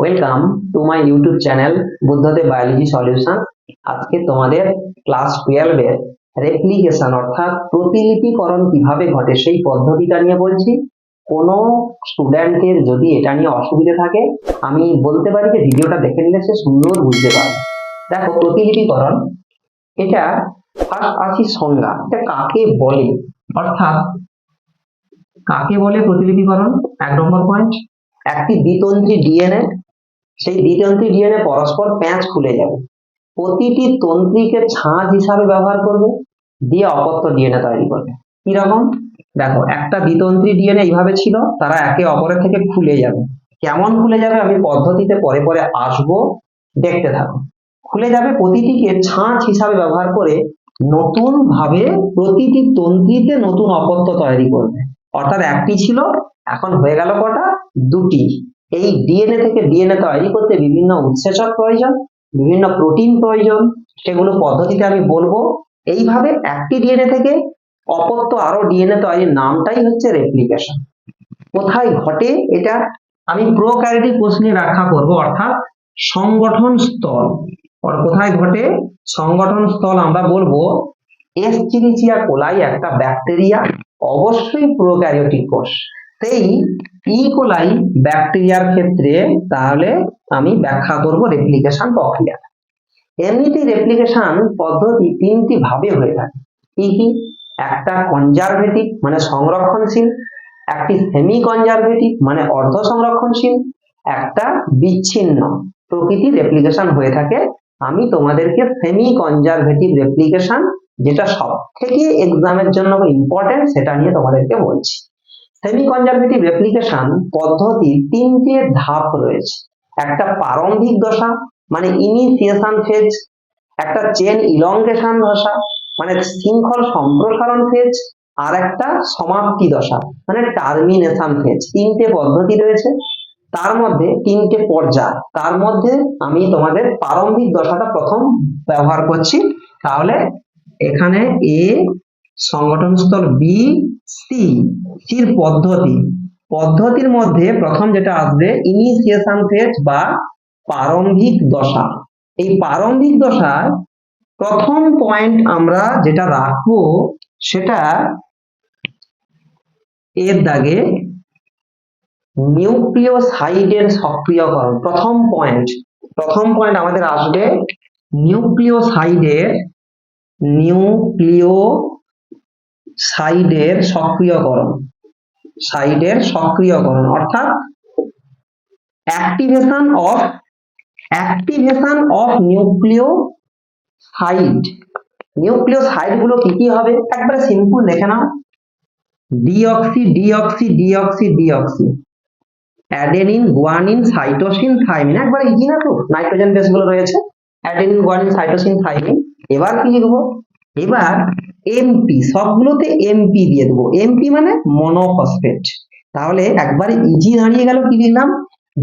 Welcome to my YouTube channel Buddhadeb biology solution আজকে তোমাদের class টুয়েলভের রেপ্লিকেশন অর্থাৎ প্রতিলিপিকরণ কীভাবে ঘটে সেই পদ্ধতিটা নিয়ে বলছি। কোনো স্টুডেন্টের যদি এটা নিয়ে অসুবিধা থাকে, আমি বলতে পারি যে ভিডিওটা দেখে নিলে সে সুন্দর বুঝতে পারবে। দেখো, প্রতিলিপিকরণ, এটা ফার্স্ট আসি সংজ্ঞা। এটা কাকে বলে? অর্থাৎ কাকে বলে প্রতিলিপিকরণ? এক নম্বর পয়েন্ট একটি দ্বিতন্ত্রী ডিএনএ সেই দ্বিতন্ত্রী ডিএনএ পরস্পর প্যাঁচ খুলে যাবে। প্রতিটি তন্ত্রীকে ছাঁচ হিসাবে ব্যবহার করবে, দিয়ে অপত্য ডিএনএ তৈরি করবে। কীরকম? দেখো, একটা দ্বিতন্ত্রী ডিএনএ এইভাবে ছিল, তারা একে অপরের থেকে খুলে যাবে। কেমন খুলে যাবে? আমি পদ্ধতিতে পরে পরে আসব, দেখতে থাকো। খুলে যাবে প্রতিটিকে ছাঁচ হিসাবে ব্যবহার করে নতুন ভাবে প্রতিটি তন্ত্রীতে নতুন অপত্য তৈরি করবে। অর্থাৎ একটি ছিল, এখন হয়ে গেল কটা? দুটি। এই ডিএনএ থেকে ডিএনএ তৈরি করতে বিভিন্ন উৎসেচক প্রয়োজন, বিভিন্ন প্রোটিন প্রয়োজন, সেগুলো পদ্ধতিতে আমি বলব। এইভাবে একটি ডিএনএ থেকে অপত্য আরও ডিএনএ তৈরির নামটাই হচ্ছে রেপ্লিকেশন কোথায় ঘটে এটা? আমি প্রোক্যারিওটিক প্রশ্নে ব্যাখ্যা করব, অর্থাৎ সংগঠন স্থল। আর কোথায় ঘটে? সংগঠন স্থল আমরা বলব এসচিরিচিয়া কোলাই একটা ব্যাকটেরিয়া অবশ্যই প্রোক্যারিওটিক কোষ। সেই ই কোলাই ব্যাকটেরিয়ার ক্ষেত্রে তাহলে আমি ব্যাখ্যা করব রেপ্লিকেশন প্রক্রিয়া। এমনিতে রেপ্লিকেশন পদ্ধতি তিনটি ভাবে হয়ে থাকে। কি কি? একটা কনজারভেটিভ মানে সংরক্ষণশীল, একটি সেমি কনজারভেটিভ মানে অর্ধ সংরক্ষণশীল একটা বিচ্ছিন্ন। প্রকৃতির রেপ্লিকেশন হয়ে থাকে। আমি তোমাদেরকে সেমি কনজারভেটিভ রেপ্লিকেশন যেটা সব থেকে এক্সামের জন্য ইম্পর্টেন্ট সেটা নিয়ে তোমাদেরকে বলছি। সেমি কনজারভেটিভ রেপ্লিকেশন পদ্ধতির তিনটে ধাপ রয়েছে। একটা প্রারম্ভিক দশা মানে ইনিশিয়েশন ফেজ একটা চেন ইলংগেশন দশা মানে শৃঙ্খল সম্প্রসারণ ফেজ আর একটা সমাপ্তি দশা মানে টার্মিনেশন ফেজ তিনটে পদ্ধতি রয়েছে। তার মধ্যে তিনটে পর্যায়। তার মধ্যে আমি তোমাদের প্রারম্ভিক দশাটা প্রথম ব্যবহার করছি। তাহলে এখানে এ সংগঠন স্থল বি সি সির পদ্ধতি। পদ্ধতির মধ্যে প্রথম যেটা আসবে ইনিশিয়েশন ফেজ বা প্রারম্ভিক দশা। এই প্রারম্ভিক দশার প্রথম পয়েন্ট আমরা যেটা রাখব, সেটা এর দাগে নিউক্লিওসাইডের সক্রিয়করণ প্রথম পয়েন্ট প্রথম পয়েন্ট আমাদের আসবে নিউক্লিওসাইডের নিউক্লিও সাইডের সক্রিয়করণ। সাইডের সক্রিয়করণ, অর্থাৎ activation of activation of nucleoside নিউক্লিও সাইডগুলো কি কি হবে? একবারে সিম্পল দেখে নাও। Deoxy deoxy deoxy deoxy adenine guanine cytosine thymine একবার ইজি না তো? নাইট্রোজেন বেসগুলো রয়েছে। অ্যাডেনিন গুয়ানিন সাইটোসিন থাইমিন এবার কি লিখব? এবার এমপি সবগুলোতে এমপি দিয়ে দেবো। এমপি মানে মনোফসফেট তাহলে একবারে ইজি দাঁড়িয়ে গেল কি দিলাম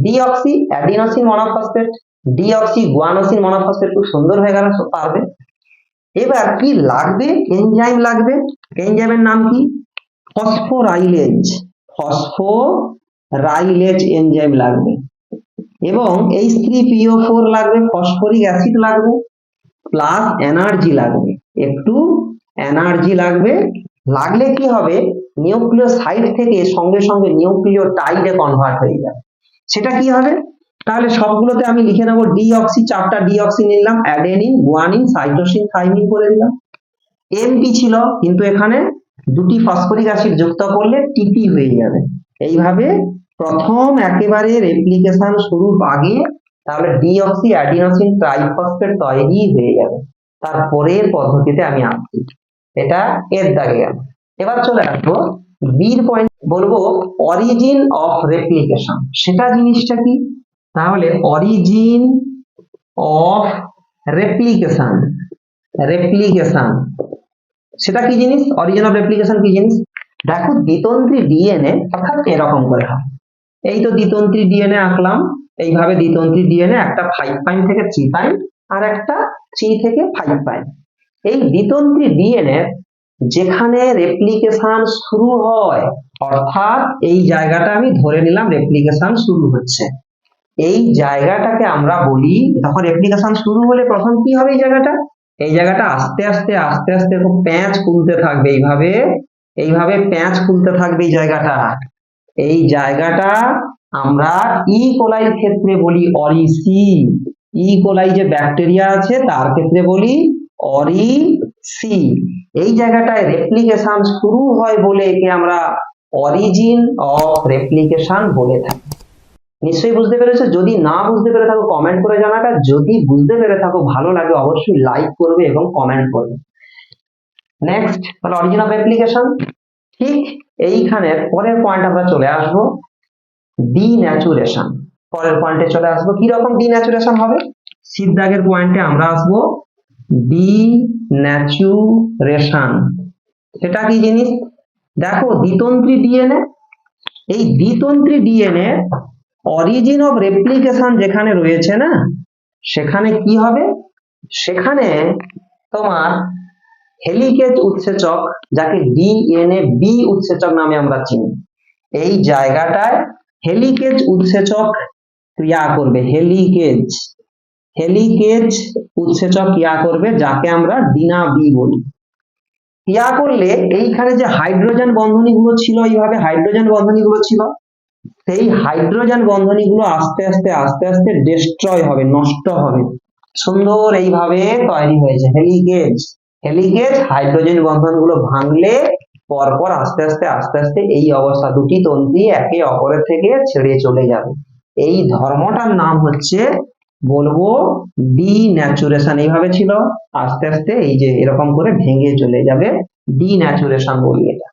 deoxy adenosine monophosphate deoxy guanosine monophosphate খুব সুন্দর হয়ে গেল পারবে। এবার কি লাগবে? এনজাইম লাগবে। এনজাইমের নাম কি? ফসফোরাইলেজ ফসফোরাইলেজ এনজাইম লাগবে। এবং H three P O four লাগবে ফসফরিক অ্যাসিড লাগবে প্লাস এনার্জি লাগবে। একটু এনার্জি লাগবে। লাগলে কি হবে? নিউক্লিয় সাইড থেকে সঙ্গে সঙ্গে নিউক্লিয় টাইডে কনভার্ট হয়ে যাবে। সেটা কি হবে? তাহলে সবগুলোতে আমি লিখে নেব ডিঅক্সি চারটা ডিঅক্সি নিলাম অ্যাডেনিন গুয়ানিন সাইটোসিন থাইমিন করে দিলাম। এমপি ছিল, কিন্তু এখানে দুটি ফসফরিক অ্যাসিড যুক্ত করলে টিপি হয়ে যাবে। এইভাবে প্রথম একেবারে রেপ্লিকেশন শুরুর আগে তাহলে ডিঅক্সি অ্যাডিনোসিন ট্রাইফসফেট তৈরি হয়ে যাবে। তারপরের পদ্ধতিতে আমি আসছি। এটা এর দাগে গেল। এবার চলে আসব বির পয়েন্ট বলব অরিজিন অফ রেপ্লিকেশন সেটা জিনিসটা কি? তাহলে অরিজিন অফ রেপ্লিকেশন রেপ্লিকেশন সেটা কি জিনিস? অরিজিন অফ রেপ্লিকেশন কি জিনিস? দেখো দ্বিতন্ত্রী ডিএনএ অর্থাৎ এরকম করে হয়। এই তো দ্বিতন্ত্রী ডিএনএ আঁকলাম। এইভাবে দ্বিতন্ত্রী ডিএনএ একটা ফাইভ প্রাইম থেকে থ্রি প্রাইম আর একটা থ্রি থেকে ফাইভ প্রাইম এই দ্বিতন্ত্রী ডিএনএ যেখানে রেপ্লিকেশন শুরু হয়, অর্থাৎ এই জায়গাটা আমি ধরে নিলাম রেপ্লিকেশন শুরু হচ্ছে। এই জায়গাটাকে আমরা বলি যখন রেপ্লিকেশন শুরু হলে প্রথম কি হবে এই জায়গাটা? এই জায়গাটা আস্তে আস্তে আস্তে আস্তে প্যাঁচ খুলতে থাকবে এইভাবে এইভাবে প্যাঁচ খুলতে থাকবে এই জায়গাটা। এই জায়গাটা আমরা ই কোলাইর ক্ষেত্রে বলি অরিসি ই কোলাই যে ব্যাকটেরিয়া আছে, তার ক্ষেত্রে বলি অরিসি এই জায়গাটায় রেপ্লিকেশন শুরু হয় বলে একে আমরা অরিজিন অফ রেপ্লিকেশন বলে থাকি। নিশ্চয়ই বুঝতে পেরেছ? যদি না বুঝতে পেরে থাকো কমেন্ট করে জানাটা। যদি বুঝতে পেরে থাকো, ভালো লাগে, অবশ্যই লাইক করবে এবং কমেন্ট করবে। নেক্সট তাহলে অরিজিন অফ রেপ্লিকেশন ঠিক এইখানে পরের পয়েন্ট আমরা চলে আসব ডিন্যাচুরেশন পরের পয়েন্টে চলে আসব। কি রকম ডিন্যাচুরেশন হবে? সিদ্ধাগের পয়েন্টে আমরা আসব ডিন্যাচুরেশন সেটা কি জিনিস? দেখো দ্বিতন্ত্রী ডিএনএ এই দ্বিতন্ত্রী ডিএনএ অরিজিন অফ রেপ্লিকেশন যেখানে রয়েছে না, সেখানে কি হবে? সেখানে তোমার হেলিকেজ উৎসেচক, যাকে ডিএনএ বি উৎসেচক নামে আমরা চিনি, এই জায়গাটায় হেলিকেজ উৎসেচক ক্রিয়া করবে, হেলিকেজ। হেলিকেজ উৎসেচক ক্রিয়া করবে, যাকে আমরা ডিনা বি বলি। ক্রিয়া করলে এইখানে যে হাইড্রোজেন বন্ধনীগুলো ছিল, এইভাবে হাইড্রোজেন বন্ধনীগুলো ছিল, সেই হাইড্রোজেন বন্ধনীগুলো আস্তে আস্তে আস্তে আস্তে ডিস্ট্রয় হবে, নষ্ট হবে। সুন্দর এইভাবে তৈরি হয়েছে, হেলিকেজ। হেলিকেজ, হাইড্রোজেন বন্ধনগুলো ভাঙলে পরপর আস্তে আস্তে আস্তে আস্তে এই অবস্থা, দুটি তন্ত্রী একে অপরের থেকে ছেড়ে চলে যাবে। এই ধর্মটার নাম হচ্ছে বলব ডিন্যাচুরেশন এইভাবে ছিল, আস্তে আস্তে এই যে এরকম করে ভেঙে চলে যাবে। ডিন্যাচুরেশন বলি এটা।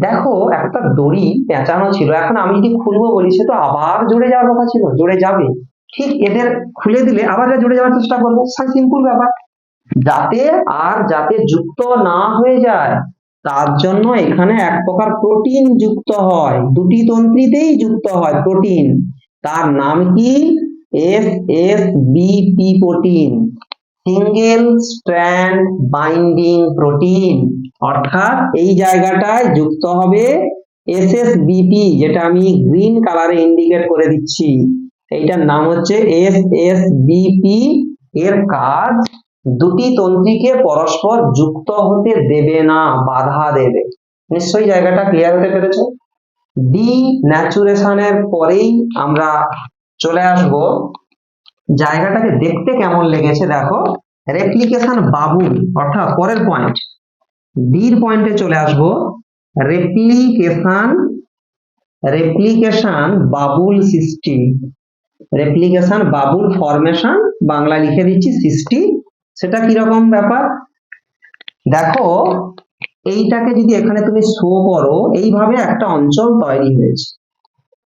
দেখো, একটা দড়ি পেঁচানো ছিল, এখন আমি যদি খুলবো বলি সে তো আবার জুড়ে যাওয়ার কথা ছিল, জুড়ে যাবে। ঠিক এদের খুলে দিলে আবার জুড়ে যাওয়ার চেষ্টা করব সিম্পল ব্যাপার। যাতে আর যাতে যুক্ত না হয়ে যায়, তার জন্য এখানে এক প্রকার প্রোটিন যুক্ত হয়। দুটি তন্ত্রীতেই যুক্ত হয় প্রোটিন তার নাম কি? S S BP protein single strand binding protein অর্থাৎ এই জায়গাটায় যুক্ত হবে এস এস বিপি যেটা আমি গ্রিন কালারে ইন্ডিকেট করে দিচ্ছি। এইটার নাম হচ্ছে এস এস বিপি এর কাজ। দুটি তন্ত্রীকে পরস্পর যুক্ত হতে দেবে না, বাধা দেবে। নিশ্চয়ই জায়গাটা ক্লিয়ার হতে পেরেছে? ডি ন্যাচুরেশনের পরেই আমরা চলে আসব। জায়গাটাকে দেখতে কেমন লেগেছে দেখো। রেপ্লিকেশন বাবুল অর্থাৎ পরের পয়েন্ট ডির পয়েন্টে চলে আসব। রেপ্লিকেশন রেপ্লিকেশন বাবুল সৃষ্টি। রেপ্লিকেশন বাবুল ফরমেশন বাংলা লিখে দিচ্ছি সৃষ্টি। সেটা কীরকম ব্যাপার? দেখো, এইটাকে যদি এখানে তুমি শো করো, এইভাবে একটা অঞ্চল তৈরি হয়েছে।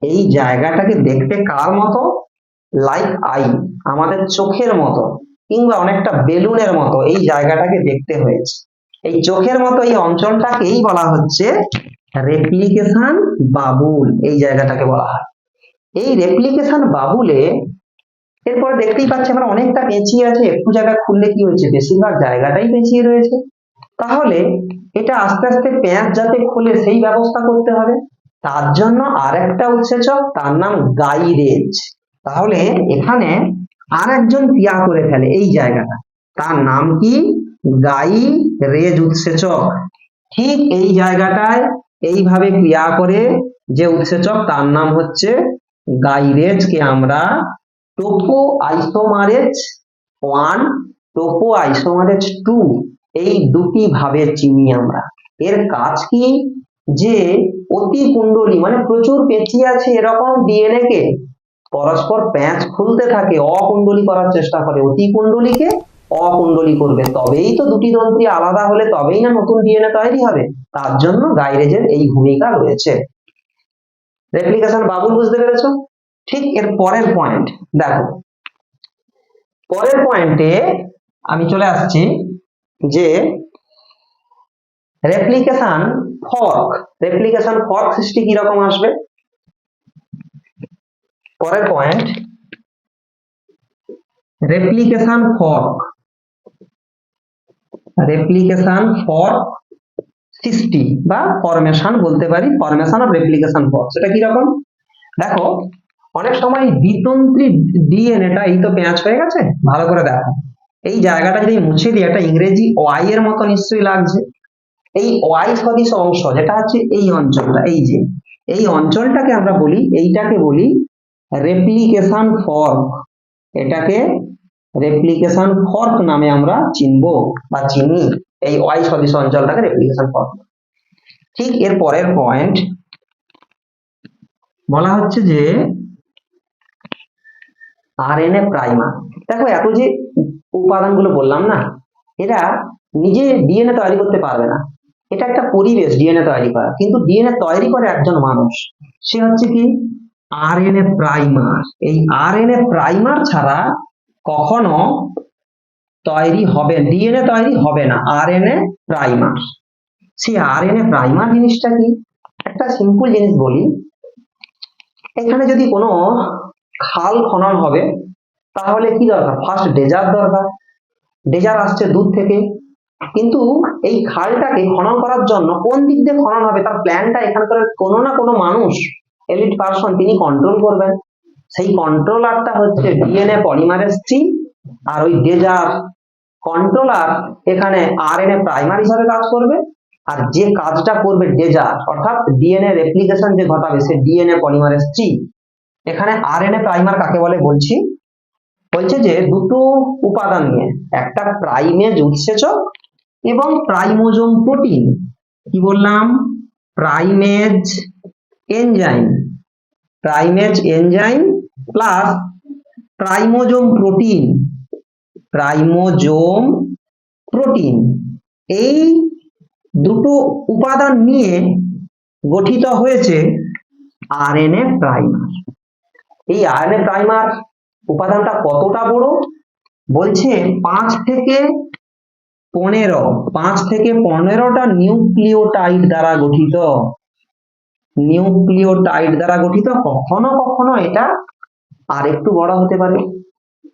এই জায়গাটাকে দেখতে কার মতো? লাইক আই আমাদের চোখের মতো, কিংবা অনেকটা বেলুনের মতো এই জায়গাটাকে দেখতে হয়েছে। এই চোখের মতো এই অঞ্চলটাকেই বলা হচ্ছে রেপ্লিকেশন বাবুল, এই জায়গাটাকে বলা হয়। এই রেপ্লিকেশন বাবুলে এরপরে দেখতেই পাচ্ছি আমরা অনেকটা পেঁচিয়ে আছে, একটু জায়গা খুললে কি হয়েছে? বেশিরভাগ জায়গাটাই পেঁচিয়ে রয়েছে। তাহলে এটা আস্তে আস্তে প্যাঁচ যাতে খুলে সেই ব্যবস্থা করতে হবে। তার জন্য আর একটা উৎসেচক, তার নাম গাইরেজ। তাহলে এখানে আর একজন ক্রিয়া করে ফেলে এই জায়গাটা। তার নাম কি? গাই রেজ উৎসেচক। ঠিক এই জায়গাটায় এইভাবে ক্রিয়া করে যে উৎসেচক, তার নাম হচ্ছে গাইরেজকে আমরা topoisomerase one topoisomerase two, এই দুটি ভাবে চিনি আমরা। এর কাজ কি? যে অতি কুণ্ডলী মানে প্রচুর পেঁচিয়ে আছে এরকম ডিএনএ কে, পরস্পর প্যাঁচ খুলতে থাকে, অকুণ্ডলী করার চেষ্টা করে। অতি কুণ্ডলীকে অকুণ্ডলী করবে। তবেই তো দুটি তন্ত্রী আলাদা হলে তবেই না নতুন ডিএনএ তৈরি হবে। তার জন্য গাইরেজের এই ভূমিকা রয়েছে। রেপ্লিকেশন বাবুল, বুঝতে পেরেছ? ঠিক এর পরের পয়েন্ট দেখো। পরের পয়েন্টে আমি চলে আসছি যে রেপ্লিকেশন ফর্ক রেপ্লিকেশন ফর্ক সৃষ্টি কীরকম আসবে? পরের point replication fork replication fork সৃষ্টি বা ফরমেশন বলতে পারি ফরমেশন অফ রেপ্লিকেশন ফর্ক সেটা কীরকম? দেখো, অনেক সময় বিতন্ত্রী ডিএনএটা এই তো পেঁয়াজ হয়ে গেছে, ভালো করে দেখো। এই জায়গাটা যদি মুছে দিই, একটা ইংরেজি ওয়াই এর মতো নিশ্চয়ই লাগছে। এই ওয়াই সদিশ অংশ, যেটা হচ্ছে এই অঞ্চলটা, এই যে, এই অঞ্চলটাকে আমরা বলি, এইটাকে বলি রেপ্লিকেশন ফর্ক এটাকে রেপ্লিকেশন ফর্ক নামে আমরা চিনবো বা চিনি, এই ওয়াই সদিশ অঞ্চলটাকে রেপ্লিকেশন ফর্ক ঠিক এর পরের পয়েন্ট বলা হচ্ছে যে আর আরএনএ প্রাইমার দেখো, এত যে উপাদানগুলো বললাম না, এরা নিজে ডিএনএ তৈরি করতে পারবে না। এটা একটা পরিবেশ ডিএনএ তৈরি করা। কিন্তু ডিএনএ তৈরি করে একজন মানুষ, সে হচ্ছে কি? আরএনএ প্রাইমার এই আরএনএ প্রাইমার ছাড়া কখনো তৈরি হবে ডিএনএ তৈরি হবে না আরএনএ প্রাইমার সেই আরএনএ প্রাইমার জিনিসটা কি? একটা সিম্পল জিনিস বলি। এখানে যদি কোনো খাল খনন হবে, তাহলে কি দরকার? ফার্স্ট ডেজার দরকার। ডেজার আসছে দূর থেকে। কিন্তু এই খালটাকে খনন করার জন্য কোন দিক দিয়ে খনন হবে, তার প্ল্যানটা এখানকার কোনো না কোনো মানুষ এলিট পারসন তিনি কন্ট্রোল করবেন। সেই কন্ট্রোলারটা হচ্ছে ডিএনএ পলিমারেজ থ্রি আর ওই ডেজার কন্ট্রোলার এখানে আরএনএ প্রাইমার হিসাবে কাজ করবে। আর যে কাজটা করবে ডেজার অর্থাৎ ডিএনএ রেপ্লিকেশন যে ঘটাবে, সে ডিএনএ পলিমারেজ থ্রি এখানে আরএনএ প্রাইমার কাকে বলে বলছি? বলছে যে দুটো উপাদান নিয়ে, একটা প্রাইমেজ উৎসেচক এবং প্রাইমোজোম প্রোটিন। কি বললাম? Primase enzyme. Primase enzyme plus primosome protein. Primosome protein. এই দুটো উপাদান নিয়ে গঠিত হয়েছে আরএনএ প্রাইমার। এই আরএনএ প্রাইমার উপাদানটা কতটা বড়? বলছে পাঁচ থেকে পনেরো। পাঁচ থেকে পনেরোটা নিউক্লিওটাইড দ্বারা গঠিত। নিউক্লিওটাইড দ্বারা গঠিত? কখনো কখনো এটা আর একটু বড় হতে পারে।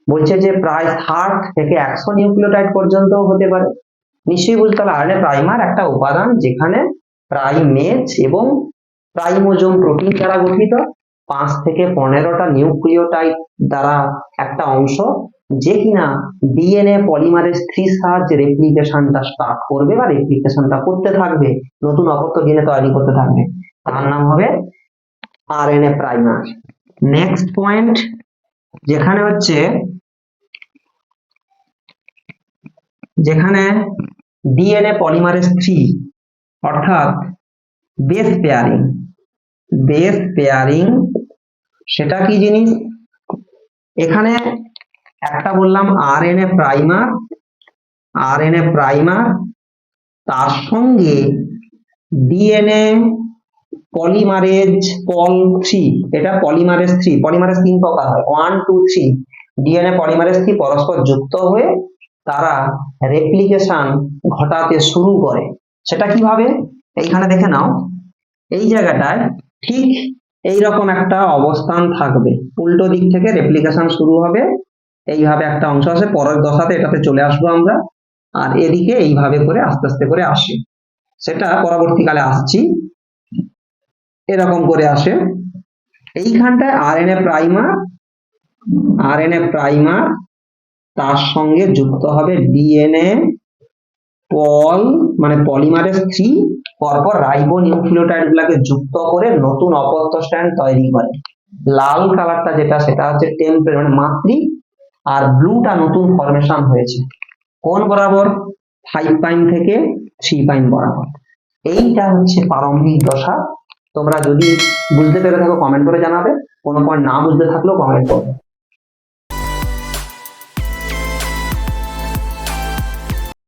বলছে যে প্রায় ষাট থেকে একশো নিউক্লিওটাইড পর্যন্ত হতে পারে। নিশ্চয়ই বুঝতে হবে আরএনএ প্রাইমার একটা উপাদান যেখানে প্রাইমেজ এবং প্রাইমোজোম প্রোটিন দ্বারা গঠিত। পাঁচ থেকে পনেরোটা নিউক্লিওটাইড দ্বারা একটা অংশ যে কিনা ডিএনএ পলিমারেজ থ্রি সাহায্যে রেপ্লিকেশনটা স্টার্ট করবে বা রেপ্লিকেশনটা করতে থাকবে, নতুন অপত্য ডিএনএ তৈরি করতে থাকবে। তার নাম হবে R N A primer next point যেখানে হচ্ছে, যেখানে ডিএনএ পলিমারেজ থ্রি অর্থাৎ বেস পেয়ারিং বেস পেয়ারিং সেটা কি জিনিস? এখানে একটা বললাম আরএনএ প্রাইমার আরএনএ প্রাইমার, তার সঙ্গে ডিএনএ পলিমারেজ পল থ্রি এটা পলিমারেজ থ্রি পলিমারেজ তিন প্রকার হয় one two three DNA polymerase three পরস্পর যুক্ত হয়ে তারা রেপ্লিকেশন ঘটাতে শুরু করে। সেটা কীভাবে? এইখানে দেখে নাও। এই জায়গাটায় ঠিক এইরকম একটা অবস্থান থাকবে। উল্টো দিক থেকে রেপ্লিকেশন শুরু হবে। এইভাবে একটা অংশ আছে, পরের দশাতে এটাতে চলে আসব আমরা। আর এদিকে এইভাবে করে আস্তে আস্তে করে আসে। সেটা পরবর্তীকালে আসছি। এরকম করে আসে। এইখানটায় আরএনএ প্রাইমার আরএনএ প্রাইমার, তার সঙ্গে যুক্ত হবে ডিএনএ পল মানে পলিমারেজ থ্রি, পরপর রাইবো নিউক্লিওটাইড গুলাকে যুক্ত করে নতুন অপত্য স্ট্যান্ড তৈরি করে। লাল কালারটা যেটা, সেটা হচ্ছে টেম্পের মানে মাতৃ আর ব্লুটা নতুন ফরমেশন হয়েছে। কোন বরাবর? ফাইভ পাইন থেকে থ্রি পাইন বরাবর। এইটা হচ্ছে প্রারম্ভিক দশা। তোমরা যদি বুঝতে পেরে থাকো কমেন্ট করে জানাবে। কোনো পয়েন্ট না বুঝতে থাকলেও কমেন্ট করবে।